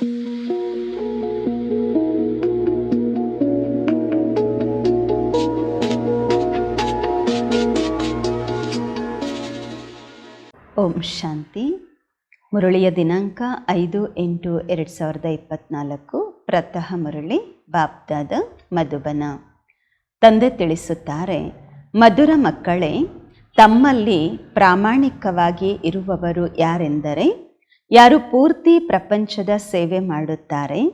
ಓಂ ಶಾಂತಿ. ಮುರಳಿಯ ದಿನಾಂಕ ಐದು ಎಂಟು ಎರಡು ಸಾವಿರದ ಇಪ್ಪತ್ತ್ನಾಲ್ಕು ಪ್ರತಃ ಮುರಳಿ, ಬಾಪ್ದಾದ ಮಧುಬನ. ತಂದೆ ತಿಳಿಸುತ್ತಾರೆ, ಮಧುರ ಮಕ್ಕಳೇ, ತಮ್ಮಲ್ಲಿ ಪ್ರಾಮಾಣಿಕವಾಗಿ ಇರುವವರು ಯಾರೆಂದರೆ ಯಾರು ಪೂರ್ತಿ ಪ್ರಪಂಚದ ಸೇವೆ ಮಾಡುತ್ತಾರೆ,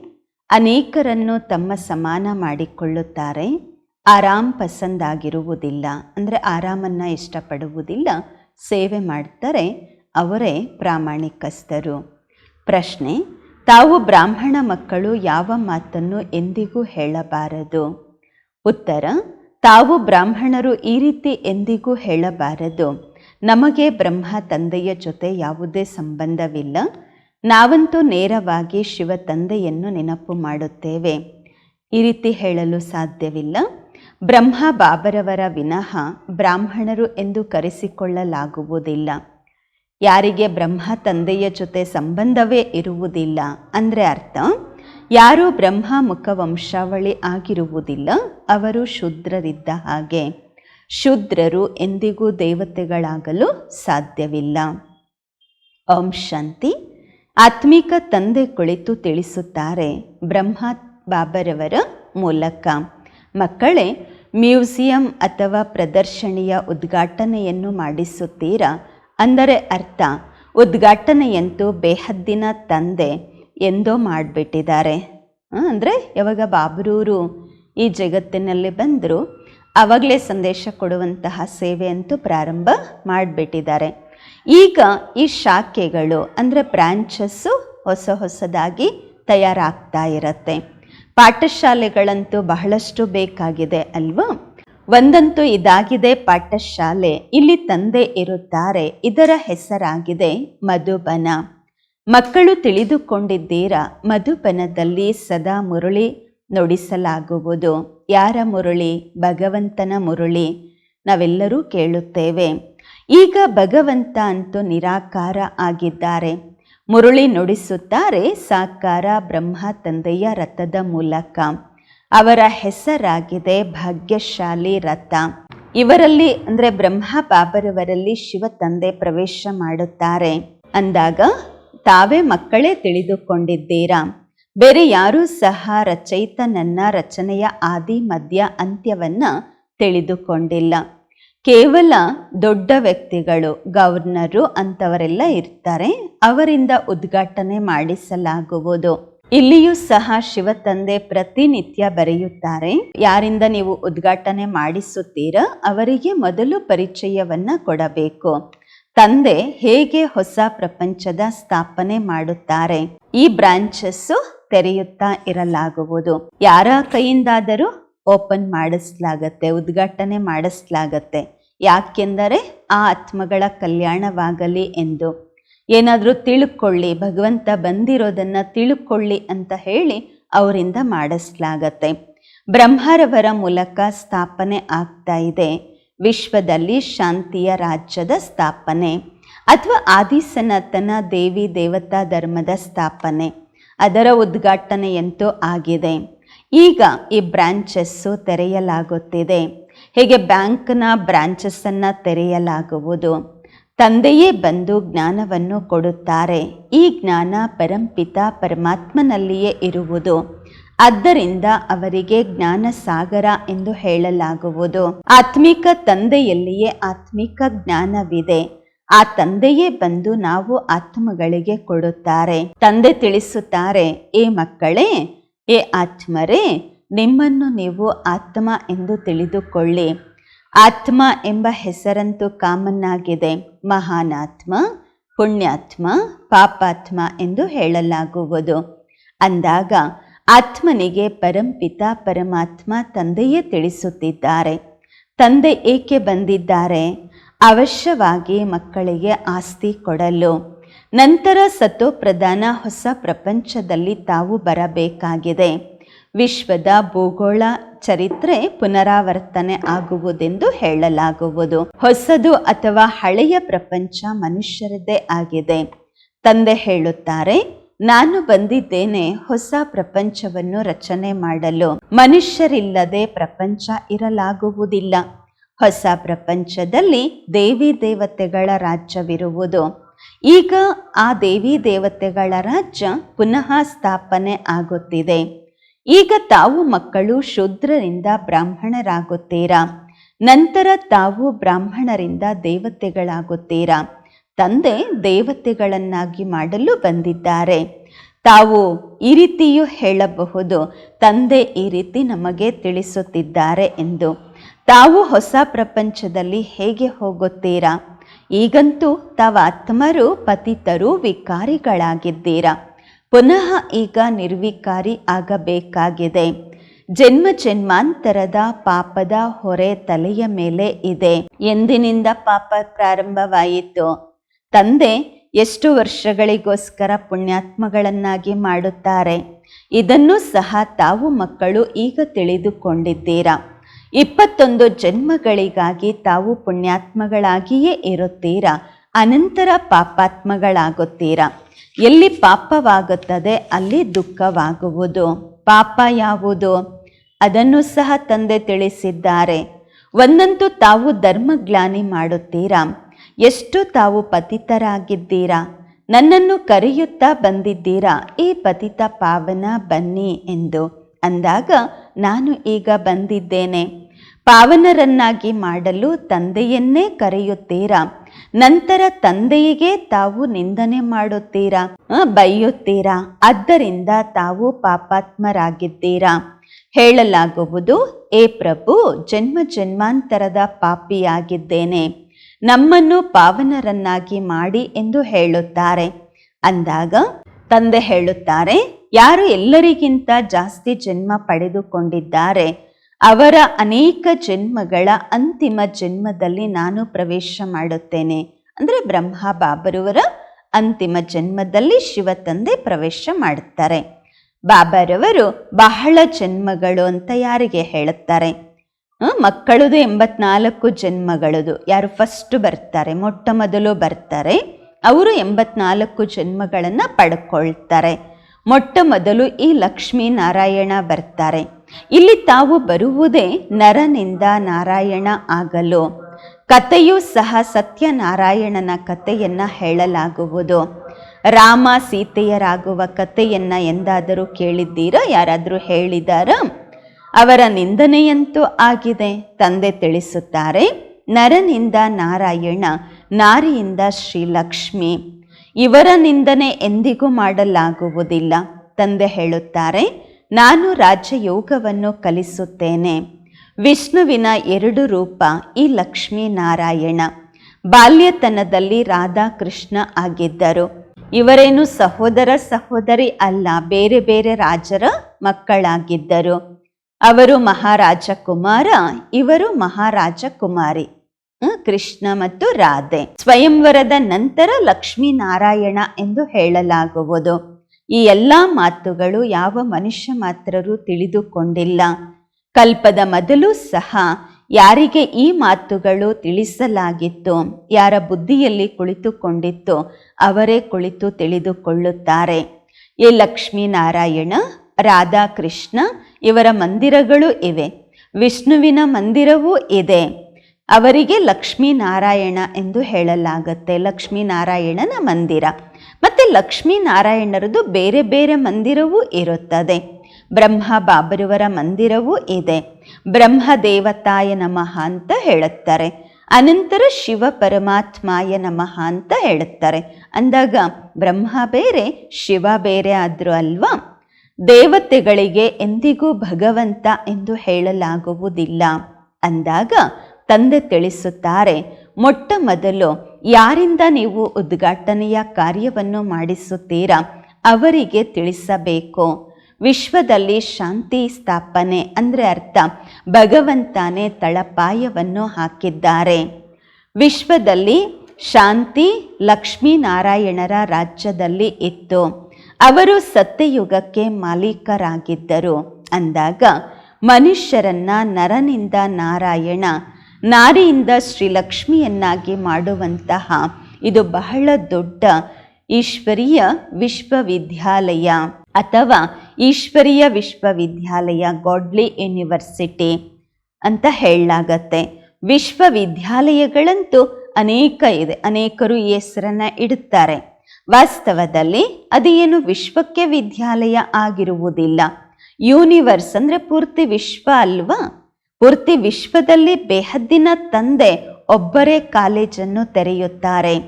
ಅನೇಕರನ್ನು ತಮ್ಮ ಸಮಾನ ಮಾಡಿಕೊಳ್ಳುತ್ತಾರೆ, ಆರಾಮ್ ಪಸಂದಾಗಿರುವುದಿಲ್ಲ, ಅಂದರೆ ಆರಾಮನ್ನು ಇಷ್ಟಪಡುವುದಿಲ್ಲ, ಸೇವೆ ಮಾಡ್ತಾರೆ, ಅವರೇ ಪ್ರಾಮಾಣಿಕಸ್ಥರು. ಪ್ರಶ್ನೆ, ತಾವು ಬ್ರಾಹ್ಮಣ ಮಕ್ಕಳು ಯಾವ ಮಾತನ್ನು ಎಂದಿಗೂ ಹೇಳಬಾರದು? ಉತ್ತರ, ತಾವು ಬ್ರಾಹ್ಮಣರು ಈ ರೀತಿ ಎಂದಿಗೂ ಹೇಳಬಾರದು. ನಮಗೆ ಬ್ರಹ್ಮ ತಂದೆಯ ಜೊತೆ ಯಾವುದೇ ಸಂಬಂಧವಿಲ್ಲ. ನಾವಂತೂ ನೇರವಾಗಿ ಶಿವ ತಂದೆಯನ್ನು ನೆನಪು ಮಾಡುತ್ತೇವೆ. ಈ ರೀತಿ ಹೇಳಲು ಸಾಧ್ಯವಿಲ್ಲ. ಬ್ರಹ್ಮ ಬಾಬರವರ ವಿನಃ ಬ್ರಾಹ್ಮಣರು ಎಂದು ಕರೆಸಿಕೊಳ್ಳಲಾಗುವುದಿಲ್ಲ. ಯಾರಿಗೆ ಬ್ರಹ್ಮ ತಂದೆಯ ಜೊತೆ ಸಂಬಂಧವೇ ಇರುವುದಿಲ್ಲ ಅಂದರೆ ಅರ್ಥ, ಯಾರು ಬ್ರಹ್ಮ ಮುಖ ವಂಶಾವಳಿ ಆಗಿರುವುದಿಲ್ಲ, ಅವರು ಶೂದ್ರರಿದ್ದ ಹಾಗೆ. ಶೂದ್ರರು ಎಂದಿಗೂ ದೇವತೆಗಳಾಗಲು ಸಾಧ್ಯವಿಲ್ಲ. ಓಂ ಶಾಂತಿ. ಆತ್ಮಿಕ ತಂದೆ ಕುಳಿತು ತಿಳಿಸುತ್ತಾರೆ ಬ್ರಹ್ಮ ಬಾಬರವರ ಮೂಲಕ. ಮಕ್ಕಳೇ, ಮ್ಯೂಸಿಯಂ ಅಥವಾ ಪ್ರದರ್ಶನಿಯ ಉದ್ಘಾಟನೆಯನ್ನು ಮಾಡಿಸುತ್ತೀರಾ? ಅಂದರೆ ಅರ್ಥ, ಉದ್ಘಾಟನೆಯಂತೂ ಬೇಹದ್ದಿನ ತಂದೆ ಎಂದೋ ಮಾಡಿಬಿಟ್ಟಿದ್ದಾರೆ. ಅಂದರೆ ಯಾವಾಗ ಬಾಬರೂರು ಈ ಜಗತ್ತಿನಲ್ಲಿ ಬಂದರು ಆವಾಗಲೇ ಸಂದೇಶ ಕೊಡುವಂತಹ ಸೇವೆ ಅಂತೂ ಪ್ರಾರಂಭ ಮಾಡಿಬಿಟ್ಟಿದ್ದಾರೆ. ಈಗ ಈ ಶಾಖೆಗಳು ಅಂದರೆ ಬ್ರ್ಯಾಂಚಸ್ಸು ಹೊಸ ಹೊಸದಾಗಿ ತಯಾರಾಗ್ತಾ ಇರತ್ತೆ. ಪಾಠಶಾಲೆಗಳಂತೂ ಬಹಳಷ್ಟು ಬೇಕಾಗಿದೆ ಅಲ್ವಾ? ಒಂದಂತೂ ಇದಾಗಿದೆ, ಪಾಠಶಾಲೆ. ಇಲ್ಲಿ ತಂದೆ ಇರುತ್ತಾರೆ, ಇದರ ಹೆಸರಾಗಿದೆ ಮಧುಬನ. ಮಕ್ಕಳು ತಿಳಿದುಕೊಂಡಿದ್ದೀರಾ, ಮಧುಬನದಲ್ಲಿ ಸದಾ ಮುರುಳಿ ನುಡಿಸಲಾಗುವುದು. ಯಾರ ಮುರುಳಿ? ಭಗವಂತನ ಮುರುಳಿ. ನಾವೆಲ್ಲರೂ ಕೇಳುತ್ತೇವೆ. ಈಗ ಭಗವಂತ ಅಂತೂ ನಿರಾಕಾರ ಆಗಿದ್ದಾರೆ. ಮುರುಳಿ ನುಡಿಸುತ್ತಾರೆ ಸಾಕಾರ ಬ್ರಹ್ಮ ತಂದೆಯ ರಥದ ಮೂಲಕ. ಅವರ ಹೆಸರಾಗಿದೆ ಭಾಗ್ಯಶಾಲಿ ರಥ. ಇವರಲ್ಲಿ ಅಂದರೆ ಬ್ರಹ್ಮ ಬಾಬರವರಲ್ಲಿ ಶಿವ ತಂದೆ ಪ್ರವೇಶ ಮಾಡುತ್ತಾರೆ. ಅಂದಾಗ ತಾವೇ ಮಕ್ಕಳೇ ತಿಳಿದುಕೊಂಡಿದ್ದೀರಾ? ಬೇರೆ ಯಾರೂ ಸಹ ರಚಯಿತನನ್ನ ರಚನೆಯ ಆದಿ, ಮಧ್ಯ, ಅಂತ್ಯವನ್ನ ತಿಳಿದುಕೊಂಡಿಲ್ಲ. ಕೇವಲ ದೊಡ್ಡ ವ್ಯಕ್ತಿಗಳು, ಗವರ್ನರು ಅಂಥವರೆಲ್ಲ ಇರ್ತಾರೆ. ಅವರಿಂದ ಉದ್ಘಾಟನೆ ಮಾಡಿಸಲಾಗುವುದು. ಇಲ್ಲಿಯೂ ಸಹ ಶಿವ ತಂದೆ ಪ್ರತಿನಿತ್ಯ ಬರೆಯುತ್ತಾರೆ. ಯಾರಿಂದ ನೀವು ಉದ್ಘಾಟನೆ ಮಾಡಿಸುತ್ತೀರಾ, ಅವರಿಗೆ ಮೊದಲು ಪರಿಚಯವನ್ನ ಕೊಡಬೇಕು. ತಂದೆ ಹೇಗೆ ಹೊಸ ಪ್ರಪಂಚದ ಸ್ಥಾಪನೆ ಮಾಡುತ್ತಾರೆ? ಈ ಬ್ರಾಂಚಸ್ಸು ತೆರೆಯುತ್ತಾ ಇರಲಾಗುವುದು. ಯಾರ ಕೈಯಿಂದಾದರೂ ಓಪನ್ ಮಾಡಿಸ್ಲಾಗತ್ತೆ, ಉದ್ಘಾಟನೆ ಮಾಡಿಸ್ಲಾಗತ್ತೆ. ಯಾಕೆಂದರೆ ಆ ಆತ್ಮಗಳ ಕಲ್ಯಾಣವಾಗಲಿ ಎಂದು. ಏನಾದರೂ ತಿಳ್ಕೊಳ್ಳಿ, ಭಗವಂತ ಬಂದಿರೋದನ್ನು ತಿಳ್ಕೊಳ್ಳಿ ಅಂತ ಹೇಳಿ ಅವರಿಂದ ಮಾಡಿಸ್ಲಾಗತ್ತೆ. ಬ್ರಹ್ಮರವರ ಮೂಲಕ ಸ್ಥಾಪನೆ ಆಗ್ತಾ ಇದೆ. ವಿಶ್ವದಲ್ಲಿ ಶಾಂತಿಯ ರಾಜ್ಯದ ಸ್ಥಾಪನೆ ಅಥವಾ ಆದಿಸನಾತನ ದೇವಿ ದೇವತಾ ಧರ್ಮದ ಸ್ಥಾಪನೆ. ಅದರ ಉದ್ಘಾಟನೆಯಂತೂ ಆಗಿದೆ. ಈಗ ಈ ಬ್ರಾಂಚಸ್ಸು ತೆರೆಯಲಾಗುತ್ತಿದೆ. ಹೇಗೆ ಬ್ಯಾಂಕ್ನ ಬ್ರಾಂಚಸ್ಸನ್ನು ತೆರೆಯಲಾಗುವುದು? ತಂದೆಯೇ ಬಂದು ಜ್ಞಾನವನ್ನು ಕೊಡುತ್ತಾರೆ. ಈ ಜ್ಞಾನ ಪರಂಪಿತ ಪರಮಾತ್ಮನಲ್ಲಿಯೇ ಇರುವುದು. ಆದ್ದರಿಂದ ಅವರಿಗೆ ಜ್ಞಾನ ಸಾಗರ ಎಂದು ಹೇಳಲಾಗುವುದು. ಆತ್ಮಿಕ ತಂದೆಯಲ್ಲಿಯೇ ಆತ್ಮಿಕ ಜ್ಞಾನವಿದೆ. ಆ ತಂದೆಯೇ ಬಂದು ನಾವು ಆತ್ಮಗಳಿಗೆ ಕೊಡುತ್ತಾರೆ. ತಂದೆ ತಿಳಿಸುತ್ತಾರೆ, ಏ ಮಕ್ಕಳೇ, ಏ ಆತ್ಮರೇ, ನಿಮ್ಮನ್ನು ನೀವು ಆತ್ಮ ಎಂದು ತಿಳಿದುಕೊಳ್ಳಿ. ಆತ್ಮ ಎಂಬ ಹೆಸರಂತೂ ಕಾಮನ್ನಾಗಿದೆ. ಮಹಾನಾತ್ಮ, ಪುಣ್ಯಾತ್ಮ, ಪಾಪಾತ್ಮ ಎಂದು ಹೇಳಲಾಗುವುದು. ಅಂದಾಗ ಆತ್ಮನಿಗೆ ಪರಂಪಿತ ಪರಮಾತ್ಮ ತಂದೆಯೇ ತಿಳಿಸುತ್ತಿದ್ದಾರೆ. ತಂದೆ ಏಕೆ ಬಂದಿದ್ದಾರೆ? ಅವಶ್ಯವಾಗಿ ಮಕ್ಕಳಿಗೆ ಆಸ್ತಿ ಕೊಡಲು. ನಂತರ ಸತೋಪ್ರಧಾನ ಹೊಸ ಪ್ರಪಂಚದಲ್ಲಿ ತಾವು ಬರಬೇಕಾಗಿದೆ. ವಿಶ್ವದ ಭೂಗೋಳ ಚರಿತ್ರೆ ಪುನರಾವರ್ತನೆ ಆಗುವುದೆಂದು ಹೇಳಲಾಗುವುದು. ಹೊಸದು ಅಥವಾ ಹಳೆಯ ಪ್ರಪಂಚ ಮನುಷ್ಯರದೇ ಆಗಿದೆ. ತಂದೆ ಹೇಳುತ್ತಾರೆ ನಾನು ಬಂದಿದ್ದೇನೆ ಹೊಸ ಪ್ರಪಂಚವನ್ನು ರಚನೆ ಮಾಡಲು. ಮನುಷ್ಯರಿಲ್ಲದೆ ಪ್ರಪಂಚ ಇರಲಾಗುವುದಿಲ್ಲ. ಹೊಸ ಪ್ರಪಂಚದಲ್ಲಿ ದೇವಿ ದೇವತೆಗಳ ರಾಜ್ಯವಿರುವುದು. ಈಗ ಆ ದೇವಿ ದೇವತೆಗಳ ರಾಜ್ಯ ಪುನಃ ಸ್ಥಾಪನೆ ಆಗುತ್ತಿದೆ. ಈಗ ತಾವು ಮಕ್ಕಳು ಶೂದ್ರರಿಂದ ಬ್ರಾಹ್ಮಣರಾಗುತ್ತೀರಾ? ನಂತರ ತಾವು ಬ್ರಾಹ್ಮಣರಿಂದ ದೇವತೆಗಳಾಗುತ್ತೀರಾ? ತಂದೆ ದೇವತೆಗಳನ್ನಾಗಿ ಮಾಡಲು ಬಂದಿದ್ದಾರೆ. ತಾವು ಈ ರೀತಿಯೂ ಹೇಳಬಹುದು, ತಂದೆ ಈ ರೀತಿ ನಮಗೆ ತಿಳಿಸುತ್ತಿದ್ದಾರೆ ಎಂದು. ತಾವು ಹೊಸ ಪ್ರಪಂಚದಲ್ಲಿ ಹೇಗೆ ಹೋಗುತ್ತೀರಾ? ಈಗಂತೂ ತಾವು ಆತ್ಮರು, ಪತಿತರು, ವಿಕಾರಿಗಳಾಗಿದ್ದೀರಾ? ಪುನಃ ಈಗ ನಿರ್ವಿಕಾರಿ ಆಗಬೇಕಾಗಿದೆ. ಜನ್ಮ ಜನ್ಮಾಂತರದ ಪಾಪದ ಹೊರೆ ತಲೆಯ ಮೇಲೆ ಇದೆ. ಎಂದಿನಿಂದ ಪಾಪ ಪ್ರಾರಂಭವಾಯಿತು. ತಂದೆ ಎಷ್ಟು ವರ್ಷಗಳಿಗೋಸ್ಕರ ಪುಣ್ಯಾತ್ಮಗಳನ್ನಾಗಿ ಮಾಡುತ್ತಾರೆ? ಇದನ್ನು ಸಹ ತಾವು ಮಕ್ಕಳು ಈಗ ತಿಳಿದುಕೊಂಡಿದ್ದೀರಾ? ಇಪ್ಪತ್ತೊಂದು ಜನ್ಮಗಳಿಗಾಗಿ ತಾವು ಪುಣ್ಯಾತ್ಮಗಳಾಗಿಯೇ ಇರುತ್ತೀರಾ? ಅನಂತರ ಪಾಪಾತ್ಮಗಳಾಗುತ್ತೀರಾ? ಎಲ್ಲಿ ಪಾಪವಾಗುತ್ತದೆ, ಅಲ್ಲಿ ದುಃಖವಾಗುವುದು. ಪಾಪ ಯಾವುದು? ಅದನ್ನು ಸಹ ತಂದೆ ತಿಳಿಸಿದ್ದಾರೆ. ಒಂದಂತೂ ತಾವು ಧರ್ಮಗ್ಲಾನಿ ಮಾಡುತ್ತೀರಾ? ಎಷ್ಟು ತಾವು ಪತಿತರಾಗಿದ್ದೀರಾ? ನನ್ನನ್ನು ಕರೆಯುತ್ತಾ ಬಂದಿದ್ದೀರಾ? ಈ ಪತಿತ ಪಾವನ ಬನ್ನಿ ಎಂದು ಅಂದಾಗ, ನಾನು ಈಗ ಬಂದಿದ್ದೇನೆ. ಪಾವನರನ್ನಾಗಿ ಮಾಡಲು ತಂದೆಯನ್ನೇ ಕರೆಯುತ್ತೀರಾ? ನಂತರ ತಂದೆಯಿಗೆ ತಾವು ನಿಂದನೆ ಮಾಡುತ್ತೀರಾ? ಬೈಯುತ್ತೀರಾ? ಆದ್ದರಿಂದ ತಾವು ಪಾಪಾತ್ಮರಾಗಿದ್ದೀರಾ? ಹೇಳಲಾಗುವುದು, ಏ ಪ್ರಭು, ಜನ್ಮ ಜನ್ಮಾಂತರದ ಪಾಪಿಯಾಗಿದ್ದೇನೆ. ನಮ್ಮನ್ನು ಪಾವನರನ್ನಾಗಿ ಮಾಡಿ ಎಂದು ಹೇಳುತ್ತಾರೆ. ಅಂದಾಗ ತಂದೆ ಹೇಳುತ್ತಾರೆ, ಯಾರು ಎಲ್ಲರಿಗಿಂತ ಜಾಸ್ತಿ ಜನ್ಮ ಪಡೆದುಕೊಂಡಿದ್ದಾರೆ, ಅವರ ಅನೇಕ ಜನ್ಮಗಳ ಅಂತಿಮ ಜನ್ಮದಲ್ಲಿ ನಾನು ಪ್ರವೇಶ ಮಾಡುತ್ತೇನೆ. ಅಂದರೆ ಬ್ರಹ್ಮ ಬಾಬರವರ ಅಂತಿಮ ಜನ್ಮದಲ್ಲಿ ಶಿವ ತಂದೆ ಪ್ರವೇಶ ಮಾಡುತ್ತಾರೆ. ಬಾಬರವರು ಬಹಳ ಜನ್ಮಗಳು ಅಂತ ಯಾರಿಗೆ ಹೇಳುತ್ತಾರೆ? ಮಕ್ಕಳದು ಎಂಬತ್ನಾಲ್ಕು ಜನ್ಮಗಳದು. ಯಾರು ಫಸ್ಟ್ ಬರ್ತಾರೆ, ಮೊಟ್ಟ ಮೊದಲು ಬರ್ತಾರೆ, ಅವರು ಎಂಬತ್ನಾಲ್ಕು ಜನ್ಮಗಳನ್ನು ಪಡ್ಕೊಳ್ತಾರೆ. ಮೊಟ್ಟ ಮೊದಲು ಈ ಲಕ್ಷ್ಮೀ ನಾರಾಯಣ ಬರ್ತಾರೆ. ಇಲ್ಲಿ ತಾವು ಬರುವುದೇ ನರನಿಂದ ನಾರಾಯಣ ಆಗಲು. ಕಥೆಯೂ ಸಹ ಸತ್ಯನಾರಾಯಣನ ಕಥೆಯನ್ನು ಹೇಳಲಾಗುವುದು. ರಾಮ ಸೀತೆಯರಾಗುವ ಕಥೆಯನ್ನು ಎಂದಾದರೂ ಕೇಳಿದ್ದೀರಾ? ಯಾರಾದರೂ ಹೇಳಿದಾರಾ? ಅವರ ನಿಂದನೆಯಂತೂ ಆಗಿದೆ, ತಂದೆ ತಿಳಿಸುತ್ತಾರೆ. ನರನಿಂದ ನಾರಾಯಣ, ನಾರಿಯಿಂದ ಶ್ರೀಲಕ್ಷ್ಮಿ. ಇವರ ನಿಂದನೆ ಎಂದಿಗೂ ಮಾಡಲಾಗುವುದಿಲ್ಲ, ತಂದೆ ಹೇಳುತ್ತಾರೆ. ನಾನು ರಾಜಯೋಗವನ್ನು ಕಲಿಸುತ್ತೇನೆ. ವಿಷ್ಣುವಿನ ಎರಡು ರೂಪ, ಈ ಲಕ್ಷ್ಮೀ ನಾರಾಯಣ. ಬಾಲ್ಯತನದಲ್ಲಿ ರಾಧಾಕೃಷ್ಣ ಆಗಿದ್ದರು. ಇವರೇನು ಸಹೋದರ ಸಹೋದರಿ ಅಲ್ಲ, ಬೇರೆ ಬೇರೆ ರಾಜರ ಮಕ್ಕಳಾಗಿದ್ದರು. ಅವರು ಮಹಾರಾಜ ಕುಮಾರ ಇವರು ಮಹಾರಾಜ ಕುಮಾರಿ ಕೃಷ್ಣ ಮತ್ತು ರಾಧೆ. ಸ್ವಯಂವರದ ನಂತರ ಲಕ್ಷ್ಮೀ ನಾರಾಯಣ ಎಂದು ಹೇಳಲಾಗುವುದು. ಈ ಎಲ್ಲ ಮಾತುಗಳು ಯಾವ ಮನುಷ್ಯ ಮಾತ್ರರು ತಿಳಿದುಕೊಂಡಿಲ್ಲ. ಕಲ್ಪದ ಮೊದಲು ಸಹ ಯಾರಿಗೆ ಈ ಮಾತುಗಳು ತಿಳಿಸಲಾಗಿತ್ತು, ಯಾರ ಬುದ್ಧಿಯಲ್ಲಿ ಕುಳಿತುಕೊಂಡಿತ್ತು, ಅವರೇ ಕುಳಿತು ತಿಳಿದುಕೊಳ್ಳುತ್ತಾರೆ. ಈ ಲಕ್ಷ್ಮೀನಾರಾಯಣ ರಾಧಾಕೃಷ್ಣ ಇವರ ಮಂದಿರಗಳು ಇವೆ. ವಿಷ್ಣುವಿನ ಮಂದಿರವೂ ಇದೆ. ಅವರಿಗೆ ಲಕ್ಷ್ಮೀನಾರಾಯಣ ಎಂದು ಹೇಳಲಾಗುತ್ತೆ. ಲಕ್ಷ್ಮೀನಾರಾಯಣನ ಮಂದಿರ. ಮತ್ತು ಲಕ್ಷ್ಮೀನಾರಾಯಣರದು ಬೇರೆ ಬೇರೆ ಮಂದಿರವೂ ಇರುತ್ತದೆ. ಬ್ರಹ್ಮ ಬಾಬರುವರ ಮಂದಿರವೂ ಇದೆ. ಬ್ರಹ್ಮ ದೇವತಾಯ ನಮಃ ಅಂತ ಹೇಳುತ್ತಾರೆ. ಅನಂತರ ಶಿವ ಪರಮಾತ್ಮಾಯ ನಮಃ ಅಂತ ಹೇಳುತ್ತಾರೆ. ಅಂದಾಗ ಬ್ರಹ್ಮ ಬೇರೆ, ಶಿವ ಬೇರೆ ಆದರೂ ಅಲ್ವಾ? ದೇವತೆಗಳಿಗೆ ಎಂದಿಗೂ ಭಗವಂತ ಎಂದು ಹೇಳಲಾಗುವುದಿಲ್ಲ. ಅಂದಾಗ ತಂದೆ ತಿಳಿಸುತ್ತಾರೆ, ಮೊಟ್ಟ ಮೊದಲು ಯಾರಿಂದ ನೀವು ಉದ್ಘಾಟನೆಯ ಕಾರ್ಯವನ್ನು ಮಾಡಿಸುತ್ತೀರಾ ಅವರಿಗೆ ತಿಳಿಸಬೇಕು. ವಿಶ್ವದಲ್ಲಿ ಶಾಂತಿ ಸ್ಥಾಪನೆ ಅಂದರೆ ಅರ್ಥ ಭಗವಂತನೇ ತಳಪಾಯವನ್ನು ಹಾಕಿದ್ದಾರೆ. ವಿಶ್ವದಲ್ಲಿ ಶಾಂತಿ ಲಕ್ಷ್ಮೀನಾರಾಯಣರ ರಾಜ್ಯದಲ್ಲಿ ಇತ್ತು. ಅವರು ಸತ್ಯಯುಗಕ್ಕೆ ಮಾಲೀಕರಾಗಿದ್ದರು. ಅಂದಾಗ ಮನುಷ್ಯರನ್ನ ನರನಿಂದ ನಾರಾಯಣ, ನಾರಿಯಿಂದ ಶ್ರೀಲಕ್ಷ್ಮಿಯನ್ನಾಗಿ ಮಾಡುವಂತಹ ಇದು ಬಹಳ ದೊಡ್ಡ ಈಶ್ವರೀಯ ವಿಶ್ವವಿದ್ಯಾಲಯ ಅಥವಾ ಈಶ್ವರೀಯ ವಿಶ್ವವಿದ್ಯಾಲಯ ಗಾಡ್ಲಿ ಯೂನಿವರ್ಸಿಟಿ ಅಂತ ಹೇಳಲಾಗತ್ತೆ. ವಿಶ್ವವಿದ್ಯಾಲಯಗಳಂತೂ ಅನೇಕ ಇದೆ. ಅನೇಕರು ಈ ಹೆಸರನ್ನ ಇಡುತ್ತಾರೆ. ವಾಸ್ತವದಲ್ಲಿ ಅದೇನು ವಿಶ್ವಕ್ಕೆ ವಿದ್ಯಾಲಯ ಆಗಿರುವುದಿಲ್ಲ. ಯೂನಿವರ್ಸ್ ಅಂದರೆ ಪೂರ್ತಿ ವಿಶ್ವ ಅಲ್ವಾ? ಪೂರ್ತಿ ವಿಶ್ವದಲ್ಲಿ ಬೇಹದ್ದಿನ ತಂದೆ ಒಬ್ಬರೇ ಕಾಲೇಜನ್ನು ತೆರೆಯುತ್ತಾರೆ.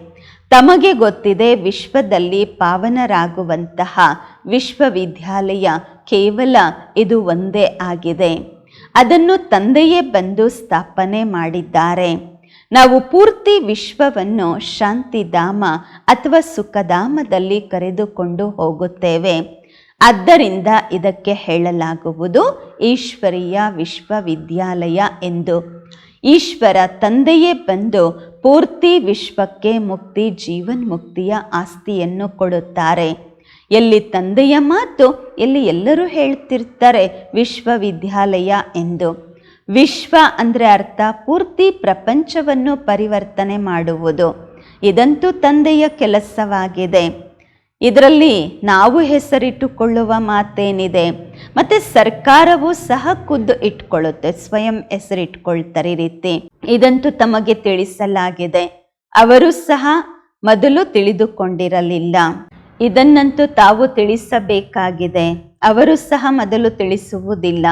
ತಮಗೆ ಗೊತ್ತಿದೆ ವಿಶ್ವದಲ್ಲಿ ಪಾವನರಾಗುವಂತಹ ವಿಶ್ವವಿದ್ಯಾಲಯ ಕೇವಲ ಇದು ಒಂದೇ ಆಗಿದೆ. ಅದನ್ನು ತಂದೆಯೇ ಬಂದು ಸ್ಥಾಪನೆ ಮಾಡಿದ್ದಾರೆ. ನಾವು ಪೂರ್ತಿ ವಿಶ್ವವನ್ನು ಶಾಂತಿಧಾಮ ಅಥವಾ ಸುಖಧಾಮದಲ್ಲಿ ಕರೆದುಕೊಂಡು ಹೋಗುತ್ತೇವೆ. ಆದ್ದರಿಂದ ಇದಕ್ಕೆ ಹೇಳಲಾಗುವುದು ಈಶ್ವರೀಯ ವಿಶ್ವವಿದ್ಯಾಲಯ ಎಂದು. ಈಶ್ವರ ತಂದೆಯೇ ಬಂದು ಪೂರ್ತಿ ವಿಶ್ವಕ್ಕೆ ಮುಕ್ತಿ ಜೀವನ್ಮುಕ್ತಿಯ ಆಸ್ತಿಯನ್ನು ಕೊಡುತ್ತಾರೆ. ಎಲ್ಲಿ ತಂದೆಯ ಮಾತು, ಎಲ್ಲಿ ಎಲ್ಲರೂ ಹೇಳ್ತಿರ್ತಾರೆ ವಿಶ್ವವಿದ್ಯಾಲಯ ಎಂದು. ವಿಶ್ವ ಅಂದರೆ ಅರ್ಥ ಪೂರ್ತಿ ಪ್ರಪಂಚವನ್ನು ಪರಿವರ್ತನೆ ಮಾಡುವುದು. ಇದಂತೂ ತಂದೆಯ ಕೆಲಸವಾಗಿದೆ. ಇದರಲ್ಲಿ ನಾವು ಹೆಸರಿಟ್ಟುಕೊಳ್ಳುವ ಮಾತೇನಿದೆ. ಮತ್ತು ಸರ್ಕಾರವು ಸಹ ಖುದ್ದು ಇಟ್ಕೊಳ್ಳುತ್ತೆ, ಸ್ವಯಂ ಹೆಸರಿಟ್ಕೊಳ್ತಾರೆ ರೀತಿ. ಇದಂತೂ ತಮಗೆ ತಿಳಿಸಲಾಗಿದೆ. ಅವರು ಸಹ ಮೊದಲು ತಿಳಿದುಕೊಂಡಿರಲಿಲ್ಲ. ಇದನ್ನಂತೂ ತಾವು ತಿಳಿಸಬೇಕಾಗಿದೆ. ಅವರು ಸಹ ಮೊದಲು ತಿಳಿಸುವುದಿಲ್ಲ.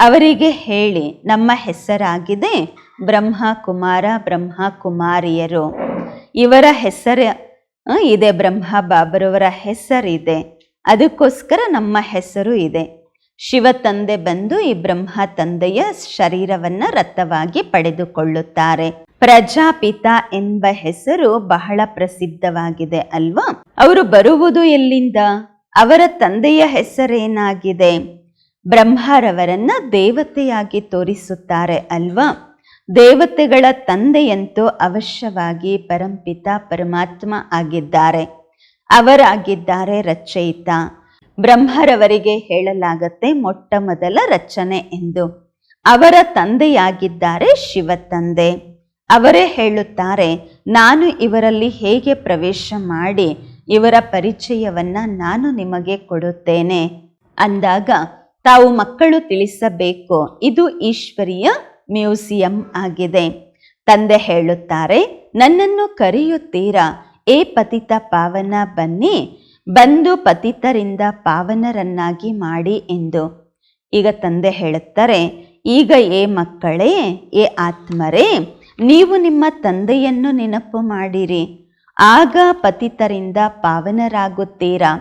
ಅವರಿಗೆ ಹೇಳಿ, ನಮ್ಮ ಹೆಸರಾಗಿದೆ ಬ್ರಹ್ಮ ಕುಮಾರ ಬ್ರಹ್ಮ ಕುಮಾರಿಯರು ಇವರ ಹೆಸರು ಇದೆ ಬ್ರಹ್ಮ ಬಾಬರವರ ಹೆಸರಿದೆ. ಅದಕ್ಕೋಸ್ಕರ ನಮ್ಮ ಹೆಸರು ಇದೆ. ಶಿವ ತಂದೆ ಬಂದು ಈ ಬ್ರಹ್ಮ ತಂದೆಯ ಶರೀರವನ್ನು ರಥವಾಗಿ ಪಡೆದುಕೊಳ್ಳುತ್ತಾರೆ. ಪ್ರಜಾಪಿತ ಎಂಬ ಹೆಸರು ಬಹಳ ಪ್ರಸಿದ್ಧವಾಗಿದೆ ಅಲ್ವಾ? ಅವರು ಬರುವುದು ಎಲ್ಲಿಂದ? ಅವರ ತಂದೆಯ ಹೆಸರೇನಾಗಿದೆ? ಬ್ರಹ್ಮರವರನ್ನ ದೇವತೆಯಾಗಿ ತೋರಿಸುತ್ತಾರೆ ಅಲ್ವಾ? ದೇವತೆಗಳ ತಂದೆಯಂತೂ ಅವಶ್ಯವಾಗಿ ಪರಂಪಿತ ಪರಮಾತ್ಮ ಆಗಿದ್ದಾರೆ. ಅವರಾಗಿದ್ದಾರೆ ರಚಯಿತ. ಬ್ರಹ್ಮರವರಿಗೆ ಹೇಳಲಾಗತ್ತೆ ಮೊಟ್ಟ ಮೊದಲ ರಚನೆ ಎಂದು. ಅವರ ತಂದೆಯಾಗಿದ್ದಾರೆ ಶಿವ ತಂದೆ. ಅವರೇ ಹೇಳುತ್ತಾರೆ, ನಾನು ಇವರಲ್ಲಿ ಹೇಗೆ ಪ್ರವೇಶ ಮಾಡಿ ಇವರ ಪರಿಚಯವನ್ನ ನಾನು ನಿಮಗೆ ಕೊಡುತ್ತೇನೆ. ಅಂದಾಗ ತಾವು ಮಕ್ಕಳು ತಿಳಿಸಬೇಕು. ಇದು ಈಶ್ವರಿಯ ಮ್ಯೂಸಿಯಂ ಆಗಿದೆ. ತಂದೆ ಹೇಳುತ್ತಾರೆ, ನನ್ನನ್ನು ಕರೆಯುತ್ತೀರಾ? ಏ ಪತಿತ ಪಾವನ, ಬನ್ನಿ. ಬಂದು ಪತಿತರಿಂದ ಪಾವನರನ್ನಾಗಿ ಮಾಡಿ ಎಂದು. ಈಗ ತಂದೆ ಹೇಳುತ್ತಾರೆ, ಈಗ ಏ ಮಕ್ಕಳೇ, ಏ ಆತ್ಮರೇ, ನೀವು ನಿಮ್ಮ ತಂದೆಯನ್ನು ನೆನಪು ಮಾಡಿರಿ. ಆಗ ಪತಿತರಿಂದ ಪಾವನರಾಗುತ್ತೀರಾ?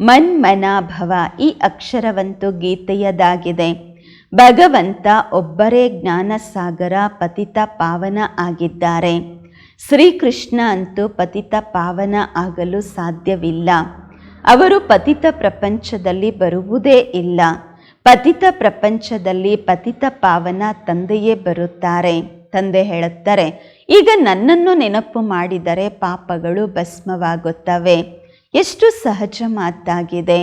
ಮನ್ಮನಾಭವ ಈ ಅಕ್ಷರವಂತೂ ಗೀತೆಯದಾಗಿದೆ. ಭಗವಂತ ಒಬ್ಬರೇ ಜ್ಞಾನಸಾಗರ ಪತಿತ ಪಾವನ ಆಗಿದ್ದಾರೆ. ಶ್ರೀಕೃಷ್ಣ ಅಂತೂ ಪತಿತ ಪಾವನ ಆಗಲು ಸಾಧ್ಯವಿಲ್ಲ. ಅವರು ಪತಿತ ಪ್ರಪಂಚದಲ್ಲಿ ಬರುವುದೇ ಇಲ್ಲ. ಪತಿತ ಪ್ರಪಂಚದಲ್ಲಿ ಪತಿತ ಪಾವನ ತಂದೆಯೇ ಬರುತ್ತಾರೆ. ತಂದೆ ಹೇಳುತ್ತಾರೆ, ಈಗ ನನ್ನನ್ನು ನೆನಪು ಮಾಡಿದರೆ ಪಾಪಗಳು ಭಸ್ಮವಾಗುತ್ತವೆ. ಎಷ್ಟು ಸಹಜ ಮಾತಾಗಿದೆ.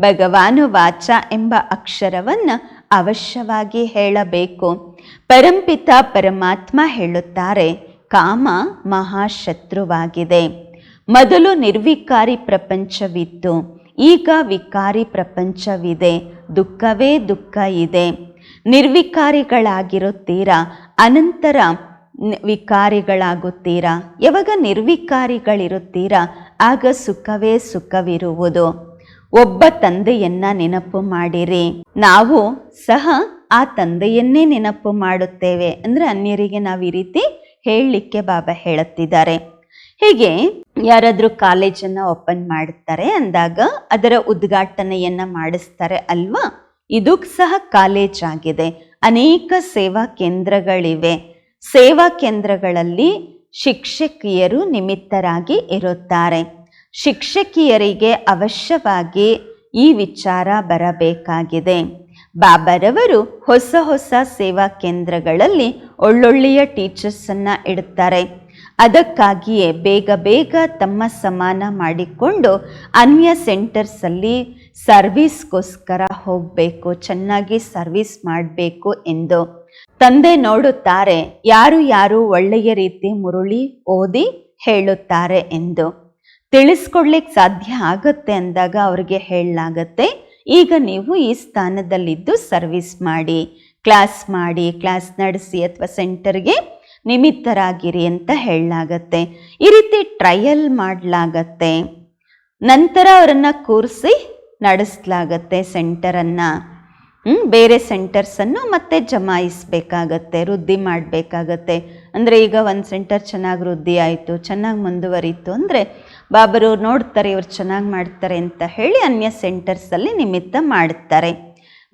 ಭಗವಾನು ವಾಚ ಎಂಬ ಅಕ್ಷರವನ್ನು ಅವಶ್ಯವಾಗಿ ಹೇಳಬೇಕು. ಪರಂಪಿತ ಪರಮಾತ್ಮ ಹೇಳುತ್ತಾರೆ, ಕಾಮ ಮಹಾಶತ್ರುವಾಗಿದೆ. ಮೊದಲು ನಿರ್ವಿಕಾರಿ ಪ್ರಪಂಚವಿತ್ತು, ಈಗ ವಿಕಾರಿ ಪ್ರಪಂಚವಿದೆ, ದುಃಖವೇ ದುಃಖ ಇದೆ. ನಿರ್ವಿಕಾರಿಗಳಾಗಿರುತ್ತೀರಾ, ಅನಂತರ ವಿಕಾರಿಗಳಾಗುತ್ತೀರಾ, ಯಾವಾಗ ನಿರ್ವಿಕಾರಿಗಳಿರುತ್ತೀರಾ ಆಗ ಸುಖವೇ ಸುಖವಿರುವುದು. ಒಬ್ಬ ತಂದೆಯನ್ನ ನೆನಪು ಮಾಡಿರಿ. ನಾವು ಸಹ ಆ ತಂದೆಯನ್ನೇ ನೆನಪು ಮಾಡುತ್ತೇವೆ. ಅಂದ್ರೆ ಅನ್ಯರಿಗೆ ನಾವು ಈ ರೀತಿ ಹೇಳಲಿಕ್ಕೆ ಬಾಬಾ ಹೇಳುತ್ತಿದ್ದಾರೆ. ಹೀಗೆ ಯಾರಾದರೂ ಕಾಲೇಜನ್ನ ಓಪನ್ ಮಾಡುತ್ತಾರೆ ಅಂದಾಗ ಅದರ ಉದ್ಘಾಟನೆಯನ್ನ ಮಾಡಿಸ್ತಾರೆ ಅಲ್ವಾ? ಇದು ಸಹ ಕಾಲೇಜ್ ಆಗಿದೆ. ಅನೇಕ ಸೇವಾ ಕೇಂದ್ರಗಳಿವೆ. ಸೇವಾ ಕೇಂದ್ರಗಳಲ್ಲಿ ಶಿಕ್ಷಕಿಯರು ನಿಮಿತ್ತರಾಗಿ ಇರುತ್ತಾರೆ. ಶಿಕ್ಷಕಿಯರಿಗೆ ಅವಶ್ಯವಾಗಿ ಈ ವಿಚಾರ ಬರಬೇಕಾಗಿದೆ. ಬಾಬರವರು ಹೊಸ ಹೊಸ ಸೇವಾ ಕೇಂದ್ರಗಳಲ್ಲಿ ಒಳ್ಳೊಳ್ಳೆಯ ಟೀಚರ್ಸನ್ನು ಇಡುತ್ತಾರೆ ಅದಕ್ಕಾಗಿಯೇ ಬೇಗ ಬೇಗ ತಮ್ಮ ಸಮಾನ ಮಾಡಿಕೊಂಡು ಅನ್ಯ ಸೆಂಟರ್ಸಲ್ಲಿ ಸರ್ವಿಸ್ಗೋಸ್ಕರ ಹೋಗಬೇಕು, ಚೆನ್ನಾಗಿ ಸರ್ವಿಸ್ ಮಾಡಬೇಕು ಎಂದು. ತಂದೆ ನೋಡುತ್ತಾರೆ, ಯಾರು ಯಾರು ಒಳ್ಳೆಯ ರೀತಿ ಮುರುಳಿ ಓದಿ ಹೇಳುತ್ತಾರೆ ಎಂದು. ತಿಳಿಸ್ಕೊಡ್ಲಿಕ್ಕೆ ಸಾಧ್ಯ ಆಗುತ್ತೆ ಅಂದಾಗ ಅವ್ರಿಗೆ ಹೇಳಲಾಗತ್ತೆ, ಈಗ ನೀವು ಈ ಸ್ಥಾನದಲ್ಲಿದ್ದು ಸರ್ವಿಸ್ ಮಾಡಿ, ಕ್ಲಾಸ್ ಮಾಡಿ, ಕ್ಲಾಸ್ ನಡೆಸಿ ಅಥವಾ ಸೆಂಟರ್ಗೆ ನಿಮಿತ್ತರಾಗಿರಿ ಅಂತ ಹೇಳಲಾಗತ್ತೆ. ಈ ರೀತಿ ಟ್ರಯಲ್ ಮಾಡಲಾಗತ್ತೆ. ನಂತರ ಅವರನ್ನು ಕೂರಿಸಿ ನಡೆಸಲಾಗತ್ತೆ ಸೆಂಟರನ್ನು. ಬೇರೆ ಸೆಂಟರ್ಸನ್ನು ಮತ್ತೆ ಜಮಾಯಿಸಬೇಕಾಗತ್ತೆ, ವೃದ್ಧಿ ಮಾಡಬೇಕಾಗತ್ತೆ. ಅಂದರೆ ಈಗ ಒಂದು ಸೆಂಟರ್ ಚೆನ್ನಾಗಿ ವೃದ್ಧಿ ಆಯಿತು, ಚೆನ್ನಾಗಿ ಮುಂದುವರಿತು ಅಂದರೆ ಬಾಬರು ನೋಡ್ತಾರೆ, ಇವ್ರು ಚೆನ್ನಾಗಿ ಮಾಡ್ತಾರೆ ಅಂತ ಹೇಳಿ ಅನ್ಯ ಸೆಂಟರ್ಸಲ್ಲಿ ನಿಮಿತ್ತ ಮಾಡ್ತಾರೆ.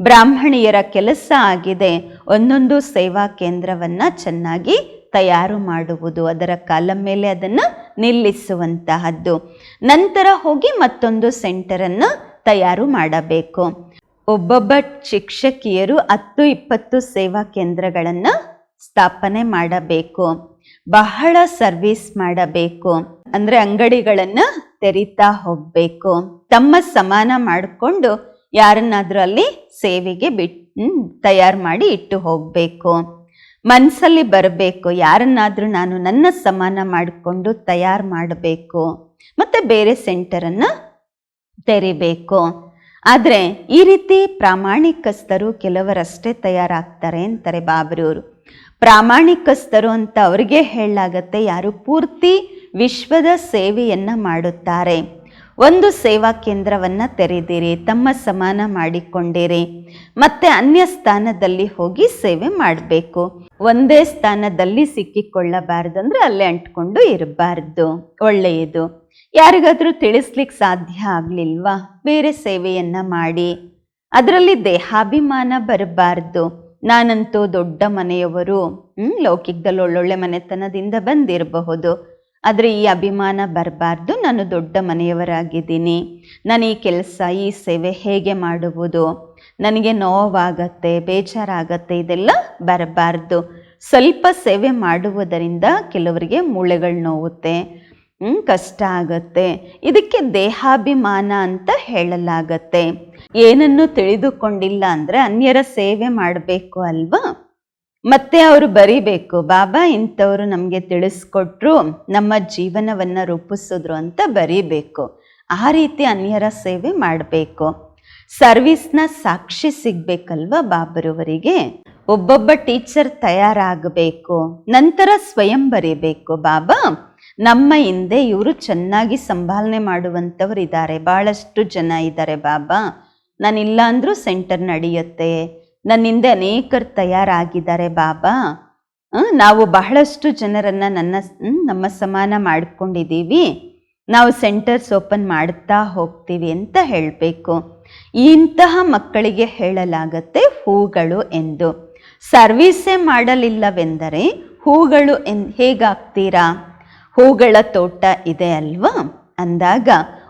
ಬ್ರಾಹ್ಮಣಿಯರ ಕೆಲಸ ಆಗಿದೆ, ಒಂದೊಂದು ಸೇವಾ ಕೇಂದ್ರವನ್ನು ಚೆನ್ನಾಗಿ ತಯಾರು ಮಾಡುವುದು, ಅದರ ಕಾಲ ಮೇಲೆ ಅದನ್ನು ನಿಲ್ಲಿಸುವಂತಹದ್ದು. ನಂತರ ಹೋಗಿ ಮತ್ತೊಂದು ಸೆಂಟರನ್ನು ತಯಾರು ಮಾಡಬೇಕು. ಒಬ್ಬೊಬ್ಬ ಶಿಕ್ಷಕಿಯರು ಹತ್ತು ಇಪ್ಪತ್ತು ಸೇವಾ ಕೇಂದ್ರಗಳನ್ನು ಸ್ಥಾಪನೆ ಮಾಡಬೇಕು. ಬಹಳ ಸರ್ವಿಸ್ ಮಾಡಬೇಕು. ಅಂದರೆ ಅಂಗಡಿಗಳನ್ನು ತೆರೀತಾ ಹೋಗಬೇಕು. ತಮ್ಮ ಸಮಾನ ಮಾಡಿಕೊಂಡು ಯಾರನ್ನಾದರೂ ಅಲ್ಲಿ ಸೇವೆಗೆ ಬಿಟ್ ತಯಾರು ಮಾಡಿ ಇಟ್ಟು ಹೋಗಬೇಕು. ಮನಸ್ಸಲ್ಲಿ ಬರಬೇಕು. ಯಾರನ್ನಾದರೂ ನಾನು ನನ್ನ ಸಮಾನ ಮಾಡಿಕೊಂಡು ತಯಾರು ಮಾಡಬೇಕು. ಮತ್ತು ಬೇರೆ ಸೆಂಟರನ್ನು ತೆರಿಬೇಕು. ಆದರೆ ಈ ರೀತಿ ಪ್ರಾಮಾಣಿಕಸ್ಥರು ಕೆಲವರಷ್ಟೇ ತಯಾರಾಗ್ತಾರೆ ಅಂತಾರೆ ಬಾಬ್ರಿಯವರು. ಪ್ರಾಮಾಣಿಕಸ್ಥರು ಅಂತ ಅವ್ರಿಗೆ ಹೇಳಲಾಗತ್ತೆ ಯಾರು ಪೂರ್ತಿ ವಿಶ್ವದ ಸೇವೆಯನ್ನು ಮಾಡುತ್ತಾರೆ. ಒಂದು ಸೇವಾ ಕೇಂದ್ರವನ್ನು ತೆರೆದಿರಿ, ತಮ್ಮ ಸಮಾನ ಮಾಡಿಕೊಂಡಿರಿ, ಮತ್ತೆ ಅನ್ಯ ಸ್ಥಾನದಲ್ಲಿ ಹೋಗಿ ಸೇವೆ ಮಾಡಬೇಕು. ಒಂದೇ ಸ್ಥಾನದಲ್ಲಿ ಸಿಕ್ಕಿಕೊಳ್ಳಬಾರದು ಅಂದರೆ ಅಲ್ಲೇ ಅಂಟ್ಕೊಂಡು ಇರಬಾರ್ದು. ಒಳ್ಳೆಯದು. ಯಾರಿಗಾದ್ರೂ ತಿಳಿಸ್ಲಿಕ್ಕೆ ಸಾಧ್ಯ ಆಗಲಿಲ್ವಾ? ಬೇರೆ ಸೇವೆಯನ್ನು ಮಾಡಿ. ಅದರಲ್ಲಿ ದೇಹಾಭಿಮಾನ ಬರಬಾರ್ದು. ನಾನಂತೂ ದೊಡ್ಡ ಮನೆಯವರು ಲೌಕಿಕದಲ್ಲಿ ಒಳ್ಳೊಳ್ಳೆ ಮನೆತನದಿಂದ ಬಂದಿರಬಹುದು. ಆದರೆ ಈ ಅಭಿಮಾನ ಬರಬಾರ್ದು. ನಾನು ದೊಡ್ಡ ಮನೆಯವರಾಗಿದ್ದೀನಿ. ನಾನು ಈ ಕೆಲಸ, ಈ ಸೇವೆ ಹೇಗೆ ಮಾಡುವುದು? ನನಗೆ ನೋವಾಗತ್ತೆ, ಬೇಜಾರಾಗತ್ತೆ, ಇದೆಲ್ಲ ಬರಬಾರ್ದು. ಸ್ವಲ್ಪ ಸೇವೆ ಮಾಡುವುದರಿಂದ ಕೆಲವರಿಗೆ ಮೂಳೆಗಳು ನೋವುತ್ತೆ. ಕಷ್ಟ ಆಗತ್ತೆ. ಇದಕ್ಕೆ ದೇಹಾಭಿಮಾನ ಅಂತ ಹೇಳಲಾಗತ್ತೆ. ಏನನ್ನು ತಿಳಿದುಕೊಂಡಿಲ್ಲ ಅಂದ್ರೆ ಅನ್ಯರ ಸೇವೆ ಮಾಡಬೇಕು ಅಲ್ವಾ? ಮತ್ತೆ ಅವರು ಬರಿಬೇಕು, ಬಾಬಾ, ಇಂಥವ್ರು ನಮಗೆ ತಿಳಿಸ್ಕೊಟ್ರು, ನಮ್ಮ ಜೀವನವನ್ನ ರೂಪಿಸಿದ್ರು ಅಂತ ಬರೀಬೇಕು. ಆ ರೀತಿ ಅನ್ಯರ ಸೇವೆ ಮಾಡಬೇಕು. ಸರ್ವಿಸ್ನ ಸಾಕ್ಷಿ ಸಿಗ್ಬೇಕಲ್ವಾ ಬಾಬರವರಿಗೆ? ಒಬ್ಬೊಬ್ಬ ಟೀಚರ್ ತಯಾರಾಗಬೇಕು. ನಂತರ ಸ್ವಯಂ ಬರೀಬೇಕು, ಬಾಬಾ ನಮ್ಮ ಹಿಂದೆ ಇವರು ಚೆನ್ನಾಗಿ ಸಂಭಾಲನೆ ಮಾಡುವಂಥವ್ರು ಇದ್ದಾರೆ ಭಾಳಷ್ಟು ಜನ ಇದ್ದಾರೆ ಬಾಬಾ. ನಾನಿಲ್ಲ ಅಂದರೂ ಸೆಂಟರ್ ನಡೆಯುತ್ತೆ. ನನ್ನಿಂದ ಅನೇಕರು ತಯಾರಾಗಿದ್ದಾರೆ ಬಾಬಾ. ನಾವು ಬಹಳಷ್ಟು ಜನರನ್ನು ನನ್ನ ನಮ್ಮ ಸಮಾನ ಮಾಡಿಕೊಂಡಿದ್ದೀವಿ. ನಾವು ಸೆಂಟರ್ಸ್ ಓಪನ್ ಮಾಡ್ತಾ ಹೋಗ್ತೀವಿ ಅಂತ ಹೇಳಬೇಕು. ಇಂತಹ ಮಕ್ಕಳಿಗೆ ಹೇಳಲಾಗತ್ತೆ ಹೂಗಳು ಎಂದು. ಸರ್ವೀಸೇ ಮಾಡಲಿಲ್ಲವೆಂದರೆ ಹೂಗಳು ಎನ್, ಹೇಗಾಗ್ತೀರಾ? ಹೂಗಳ ತೋಟ ಇದೆ ಅಲ್ವಾ? ಅಂದಾಗ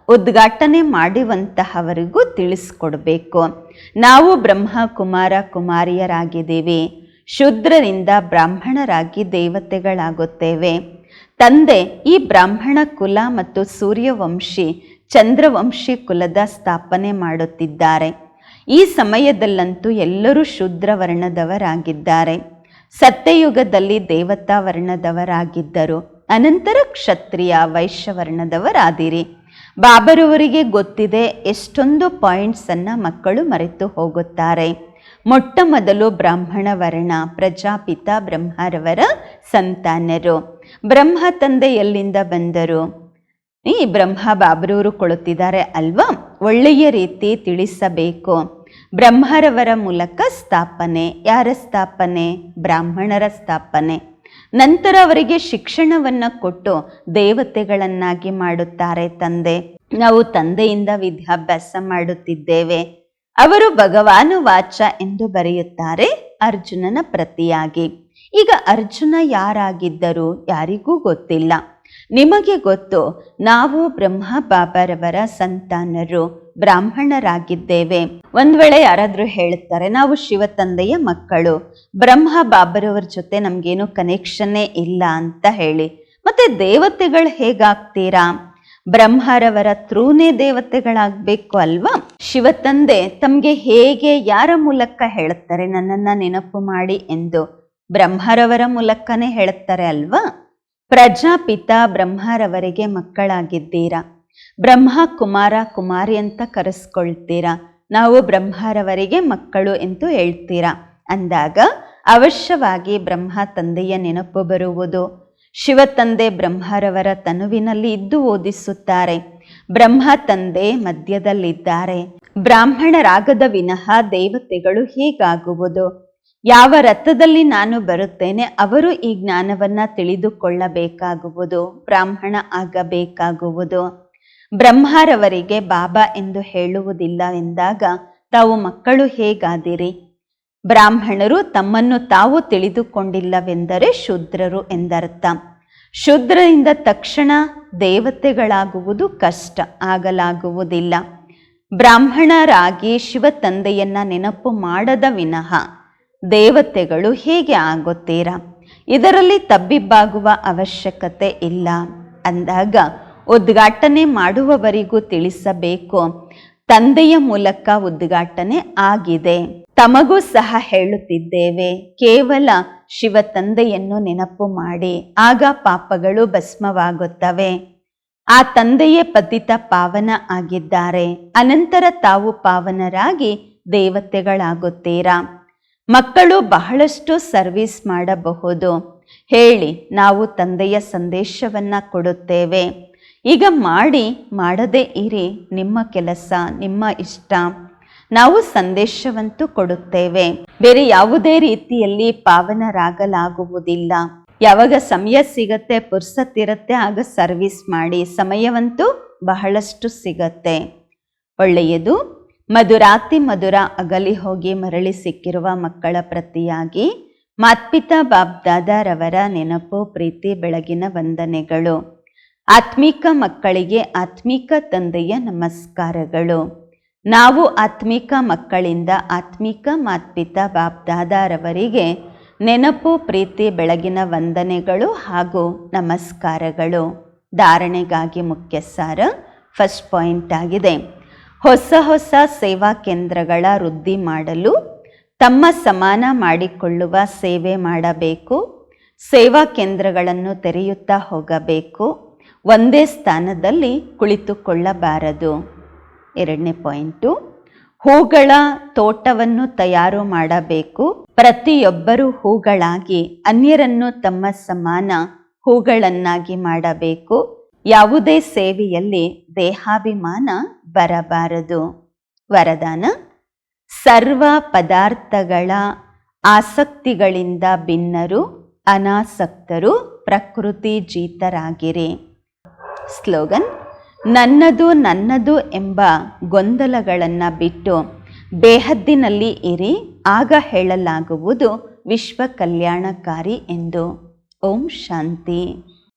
ಉದ್ಘಾಟನೆ ಮಾಡುವಂತಹವರಿಗೂ ತಿಳಿಸ್ಕೊಡ್ಬೇಕು. ನಾವು ಬ್ರಹ್ಮ ಕುಮಾರ ಕುಮಾರಿಯರಾಗಿದ್ದೀವಿ. ಶೂದ್ರರಿಂದ ಬ್ರಾಹ್ಮಣರಾಗಿ ದೇವತೆಗಳಾಗುತ್ತೇವೆ. ತಂದೆ ಈ ಬ್ರಾಹ್ಮಣ ಕುಲ ಮತ್ತು ಸೂರ್ಯವಂಶಿ ಚಂದ್ರವಂಶಿ ಕುಲದ ಸ್ಥಾಪನೆ ಮಾಡುತ್ತಿದ್ದಾರೆ. ಈ ಸಮಯದಲ್ಲಂತೂ ಎಲ್ಲರೂ ಶುದ್ರ ವರ್ಣದವರಾಗಿದ್ದಾರೆ. ಸತ್ಯಯುಗದಲ್ಲಿ ದೇವತಾ ವರ್ಣದವರಾಗಿದ್ದರು. ಅನಂತರ ಕ್ಷತ್ರಿಯ ವೈಶ್ಯವರ್ಣದವರಾದಿರಿ. ಬಾಬರವರಿಗೆ ಗೊತ್ತಿದೆ ಎಷ್ಟೊಂದು ಪಾಯಿಂಟ್ಸನ್ನು ಮಕ್ಕಳು ಮರೆತು ಹೋಗುತ್ತಾರೆ. ಮೊಟ್ಟ ಮೊದಲು ಬ್ರಾಹ್ಮಣ ವರ್ಣ ಪ್ರಜಾಪಿತ ಬ್ರಹ್ಮರವರ ಸಂತಾನರು. ಬ್ರಹ್ಮ ತಂದೆ ಎಲ್ಲಿಂದ ಬಂದರು. ಈ ಬ್ರಹ್ಮ ಬಾಬರೂರು ಕೊಳುತ್ತಿದ್ದಾರೆ ಅಲ್ವಾ? ಒಳ್ಳೆಯ ರೀತಿ ತಿಳಿಸಬೇಕು. ಬ್ರಹ್ಮರವರ ಮೂಲಕ ಸ್ಥಾಪನೆ, ಯಾರ ಸ್ಥಾಪನೆ? ಬ್ರಾಹ್ಮಣರ ಸ್ಥಾಪನೆ. ನಂತರ ಅವರಿಗೆ ಶಿಕ್ಷಣವನ್ನು ಕೊಟ್ಟು ದೇವತೆಗಳನ್ನಾಗಿ ಮಾಡುತ್ತಾರೆ ತಂದೆ. ನಾವು ತಂದೆಯಿಂದ ವಿದ್ಯಾಭ್ಯಾಸ ಮಾಡುತ್ತಿದ್ದೇವೆ. ಅವರು ಭಗವಾನು ವಾಚ ಎಂದು ಬರೆಯುತ್ತಾರೆ ಅರ್ಜುನನ ಪ್ರತಿಯಾಗಿ. ಈಗ ಅರ್ಜುನ ಯಾರಾಗಿದ್ದರೂ ಯಾರಿಗೂ ಗೊತ್ತಿಲ್ಲ. ನಿಮಗೆ ಗೊತ್ತು, ನಾವು ಬ್ರಹ್ಮ ಬಾಬರವರ ಸಂತಾನರು. ಬ್ರಾಹ್ಮಣರಾಗಿದ್ದೇವೆ. ಒಂದ್ ವೇಳೆ ಯಾರಾದರೂ ಹೇಳ್ತಾರೆ ನಾವು ಶಿವ ತಂದೆಯ ಮಕ್ಕಳು. ಬ್ರಹ್ಮ ಬಾಬರವರ ಜೊತೆ ನಮ್ಗೇನು ಕನೆಕ್ಷನ್ನೇ ಇಲ್ಲ ಅಂತ ಹೇಳಿ. ಮತ್ತೆ ದೇವತೆಗಳು ಹೇಗಾಗ್ತೀರಾ? ಬ್ರಹ್ಮರವರ ತ್ರೂನೇ ದೇವತೆಗಳಾಗ್ಬೇಕು ಅಲ್ವಾ? ಶಿವ ತಂದೆ ತಮ್ಗೆ ಹೇಗೆ, ಯಾರ ಮೂಲಕ ಹೇಳುತ್ತಾರೆ? ನನ್ನನ್ನ ನೆನಪು ಮಾಡಿ ಎಂದು ಬ್ರಹ್ಮರವರ ಮೂಲಕನೇ ಹೇಳುತ್ತಾರೆ ಅಲ್ವಾ? ಪ್ರಜಾಪಿತ ಬ್ರಹ್ಮರವರಿಗೆ ಮಕ್ಕಳಾಗಿದ್ದೀರಾ? ಬ್ರಹ್ಮ, ಕುಮಾರ, ಕುಮಾರಿ ಅಂತ ಕರೆಸ್ಕೊಳ್ತೀರಾ? ನಾವು ಬ್ರಹ್ಮರವರಿಗೆ ಮಕ್ಕಳು ಎಂದು ಹೇಳ್ತೀರಾ? ಅಂದಾಗ, ಅವಶ್ಯವಾಗಿ ಬ್ರಹ್ಮ ತಂದೆಯ ನೆನಪು ಬರುವುದು. ಶಿವ ತಂದೆ ಬ್ರಹ್ಮರವರ ತನುವಿನಲ್ಲಿ ಇದ್ದು ಓದಿಸುತ್ತಾರೆ. ಬ್ರಹ್ಮ ತಂದೆ ಮಧ್ಯದಲ್ಲಿದ್ದಾರೆ. ಬ್ರಾಹ್ಮಣರಾಗದ ವಿನಃ ದೇವತೆಗಳು ಹೀಗಾಗುವುದು. ಯಾವ ರಥದಲ್ಲಿ ನಾನು ಬರುತ್ತೇನೆ, ಅವರು ಈ ಜ್ಞಾನವನ್ನ ತಿಳಿದುಕೊಳ್ಳಬೇಕಾಗುವುದು. ಬ್ರಾಹ್ಮಣ ಆಗಬೇಕಾಗುವುದು. ಬ್ರಹ್ಮರವರಿಗೆ ಬಾಬಾ ಎಂದು ಹೇಳುವುದಿಲ್ಲ ಎಂದಾಗ ತಾವು ಮಕ್ಕಳು ಹೇಗಾದಿರಿ? ಬ್ರಾಹ್ಮಣರು ತಮ್ಮನ್ನು ತಾವು ತಿಳಿದುಕೊಂಡಿಲ್ಲವೆಂದರೆ ಶೂದ್ರರು ಎಂದರ್ಥ. ಶೂದ್ರರಿಂದ ತಕ್ಷಣ ದೇವತೆಗಳಾಗುವುದು ಕಷ್ಟ, ಆಗಲಾಗುವುದಿಲ್ಲ. ಬ್ರಾಹ್ಮಣರಾಗಿ ಶಿವ ತಂದೆಯನ್ನ ನೆನಪು ಮಾಡದ ವಿನಃ ದೇವತೆಗಳು ಹೇಗೆ ಆಗುತ್ತೀರಾ? ಇದರಲ್ಲಿ ತಬ್ಬಿಬ್ಬಾಗುವ ಅವಶ್ಯಕತೆ ಇಲ್ಲ ಅಂದಾಗ ಉದ್ಘಾಟನೆ ಮಾಡುವವರಿಗೂ ತಿಳಿಸಬೇಕು. ತಂದೆಯ ಮೂಲಕ ಉದ್ಘಾಟನೆ ಆಗಿದೆ. ತಮಗೂ ಸಹ ಹೇಳುತ್ತಿದ್ದೇವೆ, ಕೇವಲ ಶಿವ ತಂದೆಯನ್ನು ನೆನಪು ಮಾಡಿ, ಆಗ ಪಾಪಗಳು ಭಸ್ಮವಾಗುತ್ತವೆ. ಆ ತಂದೆಯೇ ಪತಿತ ಪಾವನ ಆಗಿದ್ದಾರೆ. ಅನಂತರ ತಾವು ಪಾವನರಾಗಿ ದೇವತೆಗಳಾಗುತ್ತೀರಾ? ಮಕ್ಕಳು ಬಹಳಷ್ಟು ಸರ್ವಿಸ್ ಮಾಡಬಹುದು. ಹೇಳಿ, ನಾವು ತಂದೆಯ ಸಂದೇಶವನ್ನ ಕೊಡುತ್ತೇವೆ. ಈಗ ಮಾಡಿ ಮಾಡದೇ ಇರಿ ನಿಮ್ಮ ಕೆಲಸ, ನಿಮ್ಮ ಇಷ್ಟ. ನಾವು ಸಂದೇಶವಂತೂ ಕೊಡುತ್ತೇವೆ. ಬೇರೆ ಯಾವುದೇ ರೀತಿಯಲ್ಲಿ ಪಾವನರಾಗಲಾಗುವುದಿಲ್ಲ. ಯಾವಾಗ ಸಮಯ ಸಿಗತ್ತೆ ಪುರ್ಸತ್ತಿರತ್ತೆ ಆಗ ಸರ್ವಿಸ್ ಮಾಡಿ. ಸಮಯವಂತೂ ಬಹಳಷ್ಟು ಸಿಗತ್ತೆ. ಒಳ್ಳೆಯದು. ಮಧುರಾತಿ ಮಧುರ ಅಗಲಿ ಹೋಗಿ ಮರಳಿ ಸಿಕ್ಕಿರುವ ಮಕ್ಕಳ ಪ್ರತಿಯಾಗಿ ಮಾತ್ಪಿತಾ ಬಾಬ್ದಾದಾರವರ ನೆನಪು, ಪ್ರೀತಿ, ಬೆಳಗಿನ ವಂದನೆಗಳು. ಆತ್ಮಿಕ ಮಕ್ಕಳಿಗೆ ಆತ್ಮಿಕ ತಂದೆಯ ನಮಸ್ಕಾರಗಳು. ನಾವು ಆತ್ಮಿಕ ಮಕ್ಕಳಿಂದ ಆತ್ಮಿಕ ಮಾತ್ಪಿತ ಬಾಬ್ದಾದಾರವರಿಗೆ ನೆನಪು, ಪ್ರೀತಿ, ಬೆಳಗಿನ ವಂದನೆಗಳು ಹಾಗೂ ನಮಸ್ಕಾರಗಳು. ಧಾರಣೆಗಾಗಿ ಮುಖ್ಯ ಸಾರ ಫಸ್ಟ್ ಪಾಯಿಂಟ್ ಆಗಿದೆ. ಹೊಸ ಹೊಸ ಸೇವಾ ಕೇಂದ್ರಗಳ ವೃದ್ಧಿ ಮಾಡಲು, ತಮ್ಮ ಸಮಾನ ಮಾಡಿಕೊಳ್ಳುವ ಸೇವೆ ಮಾಡಬೇಕು, ಸೇವಾ ಕೇಂದ್ರಗಳನ್ನು ತೆರೆಯುತ್ತಾ ಹೋಗಬೇಕು ಒಂದೇ ಸ್ಥಾನದಲ್ಲಿ ಕುಳಿತುಕೊಳ್ಳಬಾರದು. ಎರಡನೇ ಪಾಯಿಂಟು, ಹೂಗಳ ತೋಟವನ್ನು ತಯಾರು ಮಾಡಬೇಕು. ಪ್ರತಿಯೊಬ್ಬರೂ ಹೂಗಳಾಗಿ, ಅನ್ಯರನ್ನು ತಮ್ಮ ಸಮಾನ ಹೂಗಳನ್ನಾಗಿ ಮಾಡಬೇಕು. ಯಾವುದೇ ಸೇವೆಯಲ್ಲಿ ದೇಹಾಭಿಮಾನ ಬರಬಾರದು. ವರದಾನ, ಸರ್ವ ಪದಾರ್ಥಗಳ ಆಸಕ್ತಿಗಳಿಂದ ಭಿನ್ನರು, ಅನಾಸಕ್ತರು ಪ್ರಕೃತಿ ಜೀತರಾಗಿರಿ ಸ್ಲೋಗನ್, ನನ್ನದು ನನ್ನದು ಎಂಬ ಗೊಂದಲಗಳನ್ನು ಬಿಟ್ಟು ಬೇಹದ್ದಿನಲ್ಲಿ ಇರಿ, ಆಗ ಹೇಳಲಾಗುವುದು ವಿಶ್ವ ಕಲ್ಯಾಣಕಾರಿ ಎಂದು. ಓಂ ಶಾಂತಿ.